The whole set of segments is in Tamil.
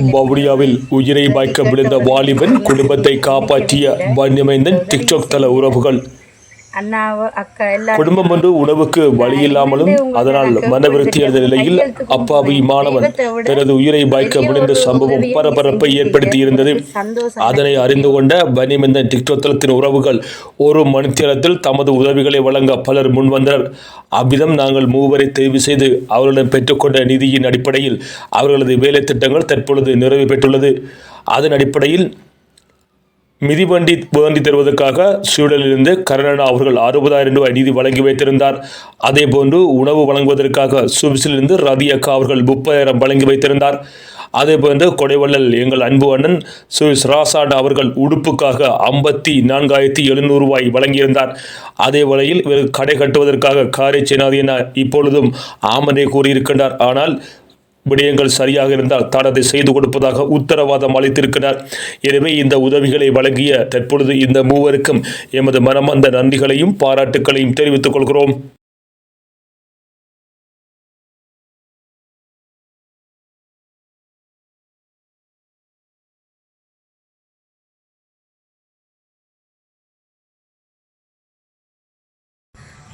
வவுனியாவில் உயிரை பாய்க்க விழுந்த வாலிபன் குடும்பத்தை காப்பாற்றிய வன்னிமைந்தன் டிக்டாக் தள உறவுகள். அண்ணாவோ அக்கா எல்லாரும் குடும்பம் ஒன்று உணவுக்கு வழி இல்லாமலும் அதனால் மனவிருத்தி அடைந்த நிலையில் அப்பாவி மாணவன் தனது உயிரை வாய்க்க விழுந்த சம்பவம் பரபரப்பை ஏற்படுத்தி இருந்தது அதனை அறிந்து கொண்ட வன்னிமந்தன் டிக்டாக் தளத்தின் உறவுகள் ஒரு மணித்தியாலத்தில் தமது உதவிகளை வழங்க பலர் முன்வந்தனர். அவ்விதம் நாங்கள் மூவரை தெரிவு செய்து அவர்களிடம் பெற்றுக்கொண்ட நிதியின் அடிப்படையில் அவர்களது வேலை திட்டங்கள் தற்பொழுது நிறைவு பெற்றுள்ளது. அதன் அடிப்படையில் மிதிவண்டி வேண்டி தருவதற்காக ஸ்வீடனிலிருந்து கருணா அவர்கள் அறுபதாயிரம் ரூபாய் நிதி வழங்கி வைத்திருந்தார். அதே போன்று உணவு வழங்குவதற்காக சுவிஸிலிருந்து ரதி அக்கா அவர்கள் முப்பதாயிரம் வழங்கி வைத்திருந்தார். அதே போன்று கொடைவள்ளல் எங்கள் அன்பு அண்ணன் சுவிஸ் ராசாட் அவர்கள் உடுப்புக்காக ஐம்பத்தி நான்காயிரத்தி எழுநூறு ரூபாய் வழங்கியிருந்தார். அதே வேளையில் இவர் கடை கட்டுவதற்காக காரை சேனாதி என இப்பொழுதும் ஆமனே கூறியிருக்கின்றார். ஆனால் விடயங்கள் சரியாக இருந்தால் தான் அதை செய்து கொடுப்பதாக உத்தரவாதம் அளித்திருக்கிறார். எனவே இந்த உதவிகளை வழங்கிய தற்பொழுது இந்த மூவருக்கும் எமது மனமந்த நன்றிகளையும் பாராட்டுகளையும் தெரிவித்துக் கொள்கிறோம்.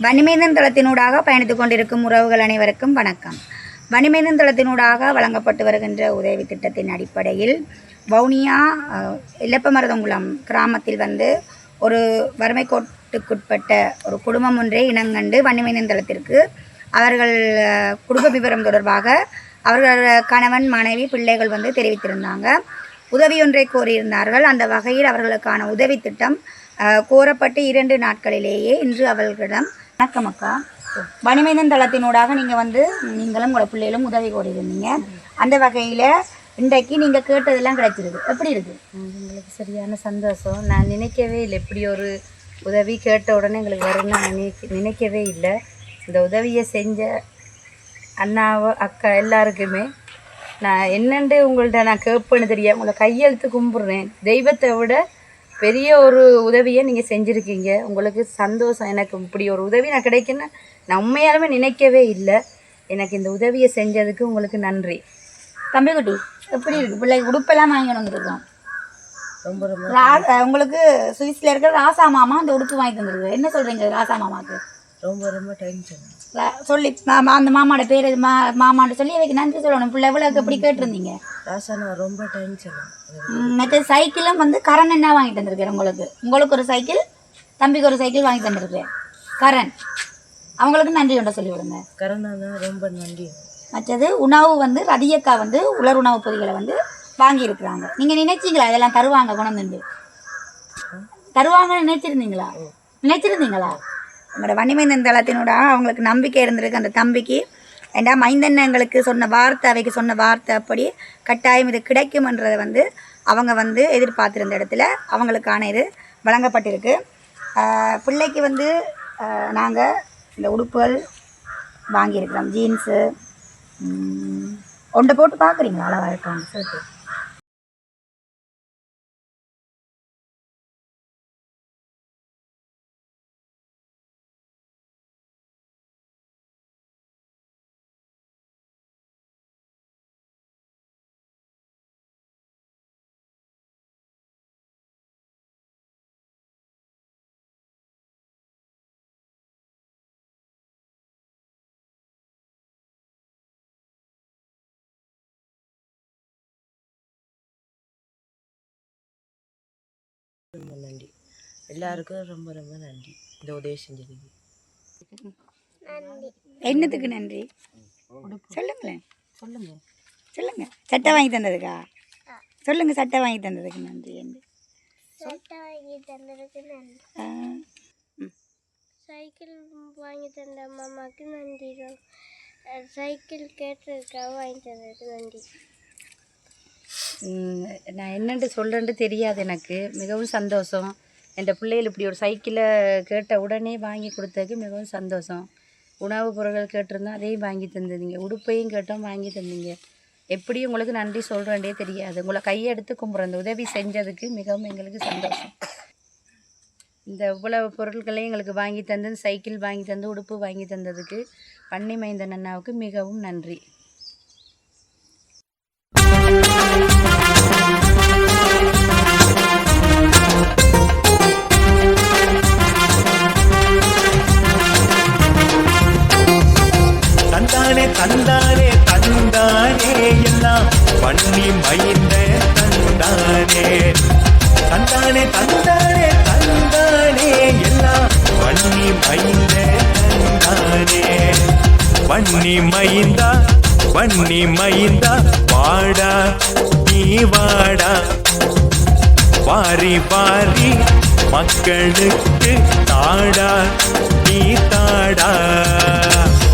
வன்னிமேதன் தளத்தினூடாக பயணித்துக் கொண்டிருக்கும் உறவுகள் அனைவருக்கும் வணக்கம். வன்னிமேதன் தளத்தினூடாக வழங்கப்பட்டு வருகின்ற உதவி திட்டத்தின் அடிப்படையில் வவுனியா அஹ், இலப்பமருதங்குளம் கிராமத்தில் வந்து ஒரு வறுமை கோட்டுக்குட்பட்ட ஒரு குடும்பம் ஒன்றே இனங்கண்டு வன்னிமேதன் தளத்திற்கு அவர்கள் குடும்ப விவரம் தொடர்பாக அவர்கள் கணவன் மனைவி பிள்ளைகள் வந்து தெரிவித்திருந்தாங்க. உதவியொன்றை கோரியிருந்தார்கள். அந்த வகையில் அவர்களுக்கான உதவி திட்டம் கோரப்பட்டு இரண்டு நாட்களிலேயே இன்று அவர்களிடம் வணக்கம் அக்கா. மணிமைந்தன் தளத்தினூடாக நீங்கள் வந்து நீங்களும் உங்களை பிள்ளைகளும் உதவி கோரியிருந்தீங்க. அந்த வகையில் இன்றைக்கு நீங்கள் கேட்டதெல்லாம் கிடைச்சிருக்கு எப்படி இருக்கு? எங்களுக்கு சரியான சந்தோஷம். நான் நினைக்கவே இல்லை இப்படி ஒரு உதவி கேட்ட உடனே எங்களுக்கு வரும்னு நினைக்க நினைக்கவே இல்லை. இந்த உதவியை செஞ்ச அண்ணாவோ அக்கா எல்லாருக்குமே நான் என்னென்று உங்கள்கிட்ட நான் கேட்பேன்னு தெரியாது உங்களை கையெழுத்து கும்பிட்றேன். தெய்வத்தை விட பெரிய ஒரு உதவியை நீங்கள் செஞ்சுருக்கீங்க. உங்களுக்கு சந்தோஷம் எனக்கு இப்படி ஒரு உதவி நான் கிடைக்குன்னு நான் உண்மையாலுமே நினைக்கவே இல்லை. எனக்கு இந்த உதவியை செஞ்சதுக்கு உங்களுக்கு நன்றி. தம்பிக்குட்டி எப்படி இருக்கு? பிள்ளை உடுப்பெல்லாம் வாங்கி வந்துருக்கோம் ரொம்ப ரொம்ப ரா உங்களுக்கு சுவிஸில் இருக்கிற ராசா மாமா அந்த உடுப்பு வாங்கி தந்துருக்கு என்ன சொல்கிறீங்க ராசா மாமாவுக்கு? ரொம்ப ரொம்ப டென்ஷன் சொல்லி மாமா அந்த மாமாவோட பேர் மா மாமான்னு சொல்லி அவைக்கு நன்றி சொல்லணும். பிள்ளை எவ்வளோக்கு எப்படி கேட்டிருந்தீங்க. ரொம்ப டென்ஷன் ம், மற்ற சைக்கிளும் வந்து கரண் என்ன வாங்கி தந்திருக்கேன் உங்களுக்கு. உங்களுக்கு ஒரு சைக்கிள் தம்பிக்கு ஒரு சைக்கிள் வாங்கி தந்திருக்கேன் கரண் அவங்களுக்கு நன்றி ஒன்றை சொல்லி விடுங்க. கரணா ரொம்ப நன்றி. மற்றது உணவு வந்து ரதியக்கா வந்து உலர் உணவு பொதிகளை வந்து வாங்கியிருக்கிறாங்க நீங்கள் நினைச்சீங்களா? இதெல்லாம் தருவாங்க குணந்துண்டு தருவாங்கன்னு நினைச்சிருந்தீங்களா? நினைச்சிருந்தீங்களா? நம்மளோட வன்னிமைந்தன் தளத்தினோட அவங்களுக்கு நம்பிக்கை இருந்திருக்கு. அந்த தம்பிக்கு ஏண்டா மைந்தன் எங்களுக்கு சொன்ன வார்த்தை அவைக்கு சொன்ன வார்த்தை அப்படி கட்டாயம் இது கிடைக்கும்ன்றதை வந்து அவங்க வந்து எதிர்பார்த்துருந்த இடத்துல அவங்களுக்கான இது வழங்கப்பட்டிருக்கு. பிள்ளைக்கு வந்து நாங்கள் இந்த உடுப்புகள் வாங்கியிருக்கிறோம் ஜீன்ஸு. ஒன்றை போட்டு பார்க்குறீங்களா? அளவாக இருக்காங்க சரி ரொம்ப நன்றி. எல்லாருக்கும் ரொம்ப ரொம்ப நன்றி. இந்த உதவி செஞ்சதுக்கு. என்னத்துக்கு நன்றி? சொல்லுங்களேன். சொல்லுங்க. சொல்லுங்க. சட்டை வாங்கி தந்ததுக்கா? சொல்லுங்க சட்டை வாங்கி தந்ததுக்கு நன்றி என்று சட்டை வாங்கி தந்ததுக்கு நன்றி. சைக்கிள் வாங்கி தந்த மாமாவுக்கு நன்றி. சைக்கிள் கேட்டதுக்காக வாங்கி தந்ததுக்கு நன்றி. நான் என்னென்று சொல்கிறேன்ட்டு தெரியாது எனக்கு. மிகவும் சந்தோஷம். என் பிள்ளைகள் இப்படி ஒரு சைக்கிளை கேட்ட உடனே வாங்கி கொடுத்ததுக்கு மிகவும் சந்தோஷம். உணவுப் பொருட்கள் கேட்டிருந்தோம் அதையும் வாங்கி தந்துருந்தீங்க உடுப்பையும் கேட்டோம் வாங்கி தந்தீங்க. எப்படி உங்களுக்கு நன்றி சொல்கிறேன்டே தெரியாது. உங்களை கையெடுத்து கும்பிட்றேன் இந்த உதவி செஞ்சதுக்கு மிகவும் எங்களுக்கு சந்தோஷம். இந்த இவ்வளவு பொருட்களையும் எங்களுக்கு வாங்கி தந்து சைக்கிள் வாங்கி தந்து உடுப்பு வாங்கி தந்ததுக்கு பன்னி மைந்தன் அண்ணாவுக்கு மிகவும் நன்றி. தந்தானே. தந்தானே தந்தானே தந்தானே. எல்லாம் வன்னி மைந்த தந்தானே. வன்னி மைந்தா வன்னி மைந்தா வாடா நீ வாடா. வாரி வாரி மக்களுக்கு தாடா நீ தாடா.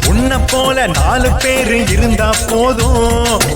உன்னை போல நாலு பேரு இருந்தா போதும்.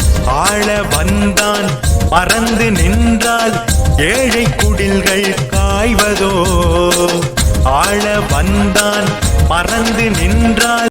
ஆள வந்தான் மறந்து நின்றால் ஏழை குடில்கள் காய்வதோ. ஆள வந்தான் மறந்து நின்றால்